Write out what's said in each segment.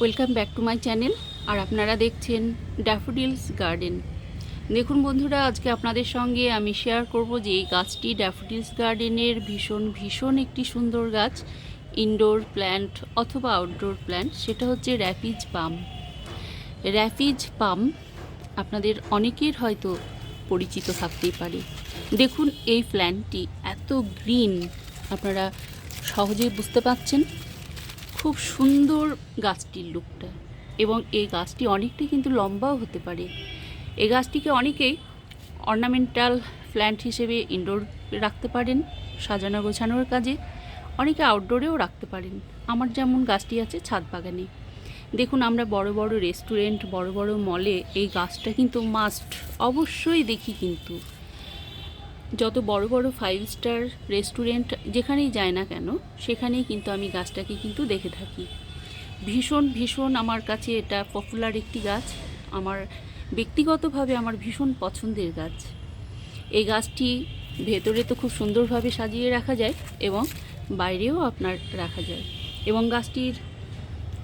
Welcome back to my channel, আর আপনারা দেখছেন daffodils garden. দেখুন বন্ধুরা, আজকে আপনাদের সঙ্গে আমি শেয়ার করব যে এই গাছটি ড্যাফোডিলস গার্ডেনের ভীষণ ভীষণ একটি সুন্দর গাছ ইনডোর প্ল্যান্ট অথবা আউটডোর প্ল্যান্ট সেটা হচ্ছে র্যাপিজ পাম র্যাপিজ পাম আপনাদের অনেকের হয়তো পরিচিত থাকতেই পারে। দেখুন এই প্ল্যান্টটি এত গ্রিন আপনারা সহজেই বুঝতে পাচ্ছেন খুব সুন্দর গাছটির লুকটা। এবং এই গাছটি অনেকটাই কিন্তু লম্বাও হতে পারে। এই গাছটিকে অনেকেই অর্নামেন্টাল প্ল্যান্ট হিসেবে ইনডোর রাখতে পারেন, সাজানো গোছানোর কাজে। অনেকে আউটডোরেও রাখতে পারেন। আমার যেমন গাছটি আছে ছাদ বাগানে। দেখুন, আমরা বড় বড় রেস্টুরেন্ট, বড় বড় মলে এই গাছটা কিন্তু মাস্ট অবশ্যই দেখি কিন্তু। যত বড় বড় ফাইভ স্টার রেস্টুরেন্ট যেখানেই যায় না কেন, সেখানেই কিন্তু আমি গাছটাকে কিন্তু দেখে থাকি। ভীষণ ভীষণ আমার কাছে এটা পপুলার একটি গাছ। আমার ব্যক্তিগতভাবে আমার ভীষণ পছন্দের গাছ। এই গাছটি ভেতরে তো খুব সুন্দরভাবে সাজিয়ে রাখা যায় এবং বাইরেও আপনার রাখা যায়। এবং গাছটির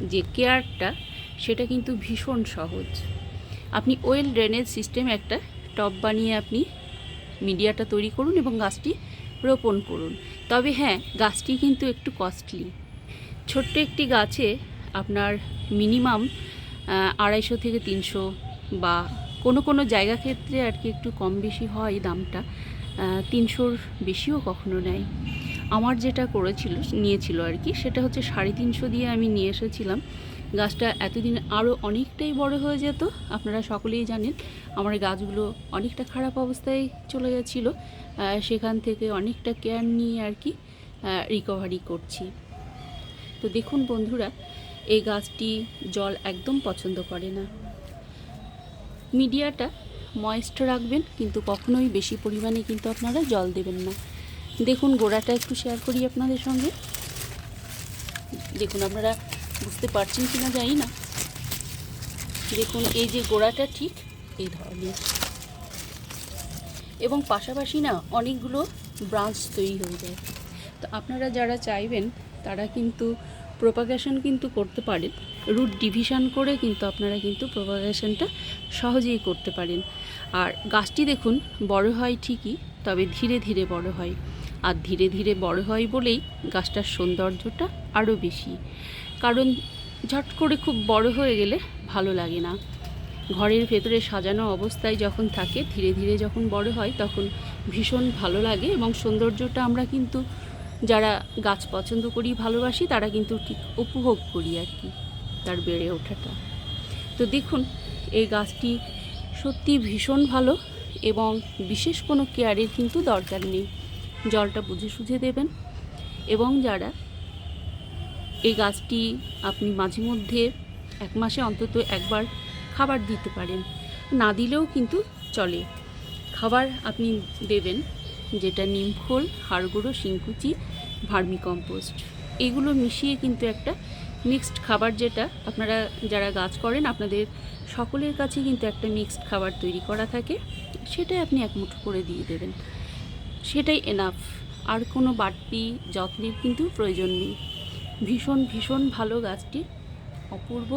যে কেয়ারটা, সেটা কিন্তু ভীষণ সহজ। আপনি ওয়েল ড্রেনেজ সিস্টেম একটা টব বানিয়ে আপনি মিডিয়াটা তৈরি করুন এবং গাছটি রোপণ করুন। তবে হ্যাঁ গাছটি কিন্তু একটু কস্টলি ছোট্ট একটি গাছে আপনার মিনিমাম আড়াইশো থেকে তিনশো বা কোনো কোনো জায়গা ক্ষেত্রে আর কি একটু কম বেশি হয় দামটা। তিনশোর বেশিও কখনো নেয়। আমার যেটা করেছিল, নিয়েছিল আর কি, সেটা হচ্ছে সাড়ে তিনশো দিয়ে আমি নিয়ে এসেছিলাম। গাছটা এতদিন আরও অনেকটাই বড় হয়ে যেত, আপনারা সকলেই জানেন। আমার গাছগুলো অনেকটা খারাপ অবস্থায় চলে গেছিল সেখান থেকে অনেকটা কেয়ার নিয়ে আর কি রিকভারি করছি। তো দেখুন বন্ধুরা, এই গাছটি জল একদম পছন্দ করে না। মিডিয়াটা ময়েস্ট রাখবেন, কিন্তু কখনোই বেশি পরিমাণে কিন্তু আপনারা জল দেবেন না। দেখুন, গোড়াটা একটু শেয়ার করি আপনাদের সঙ্গে। দেখুন, আপনারা বুঝতে পারছেন কি না জানি না। দেখুন, এই যে গোড়াটা ঠিক এই ধরনের। এবং পাশাপাশি না অনেকগুলো ব্রাঞ্চ তৈরি হয়ে যায়। তো আপনারা যারা চাইবেন, তারা কিন্তু প্রোপাগেশন কিন্তু করতে পারেন। রুট ডিভিশন করে কিন্তু আপনারা কিন্তু প্রোপাগেশনটা সহজেই করতে পারেন। আর গাছটি দেখুন, বড় হয় ঠিকই, তবে ধীরে ধীরে বড় হয়। আর ধীরে ধীরে বড় হয় বলেই গাছটার সৌন্দর্যটা আরও বেশি। কারণ ঝট করে খুব বড় হয়ে গেলে ভালো লাগে না। ঘরের ভেতরে সাজানো অবস্থায় যখন থাকে, ধীরে ধীরে যখন বড় হয় তখন ভীষণ ভালো লাগে এবং সৌন্দর্যটা আমরা কিন্তু যারা গাছ পছন্দ করি, ভালোবাসি, তারা কিন্তু ঠিক উপভোগ করি আর কি, তার বেড়ে ওঠাটা। তো দেখুন, এই গাছটি সত্যি ভীষণ ভালো এবং বিশেষ কোনো কেয়ারের কিন্তু দরকার নেই। জলটা বুঝে সুঝে দেবেন। এবং যারা এই গাছটি আপনি মাঝে মধ্যে এক মাসে অন্তত একবার খাবার দিতে পারেন, না দিলেও কিন্তু চলে। খাবার আপনি দেবেন, যেটা নিমখোল হাড়গুঁড়ো, শিংকুচি, ভার্মি কম্পোস্ট। এগুলো মিশিয়ে কিন্তু একটা মিক্সড খাবার যেটা আপনারা যারা গাছ করেন, আপনাদের সকলের কাছে কিন্তু একটা মিক্সড খাবার তৈরি করা থাকে, সেটাই আপনি এক মুঠো করে দিয়ে দেবেন। সেটাই এনাফ আর কোনো বাড়তি যত্নের কিন্তু প্রয়োজন নেই। ভীষণ ভীষণ ভালো গাছটি, অপূর্ব।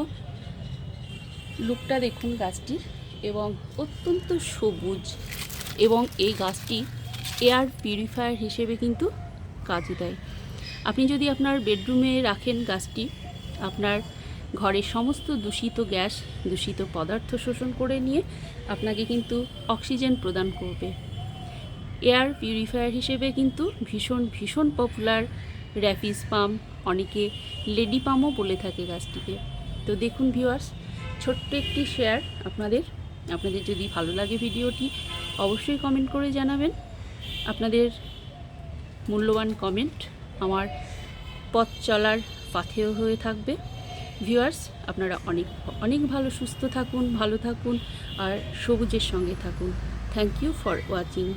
লুকটা দেখুন গাছটির এবং অত্যন্ত সবুজ এবং এই গাছটি এয়ার পিউরিফায়ার হিসেবে কিন্তু কাজে দেয়। আপনি যদি আপনার বেডরুমে রাখেন গাছটি, আপনার ঘরের সমস্ত দূষিত গ্যাস, দূষিত পদার্থ শোষণ করে নিয়ে আপনাকে কিন্তু অক্সিজেন প্রদান করবে। এয়ার পিউরিফায়ার হিসেবে কিন্তু ভীষণ ভীষণ পপুলার র্যাপিস পাম অনেকে লেডি পামও বলে থাকে গাছটিকে। তো দেখুন ভিউয়ার্স ছোট্ট একটি শেয়ার আপনাদের। আপনাদের যদি ভালো লাগে ভিডিওটি, অবশ্যই কমেন্ট করে জানাবেন। আপনাদের মূল্যবান কমেন্ট আমার পথ চলার পাথেয় হয়ে থাকবে। ভিউয়ার্স আপনারা অনেক অনেক ভালো, সুস্থ থাকুন, ভালো থাকুন, আর সবুজের সঙ্গে থাকুন। Thank you for watching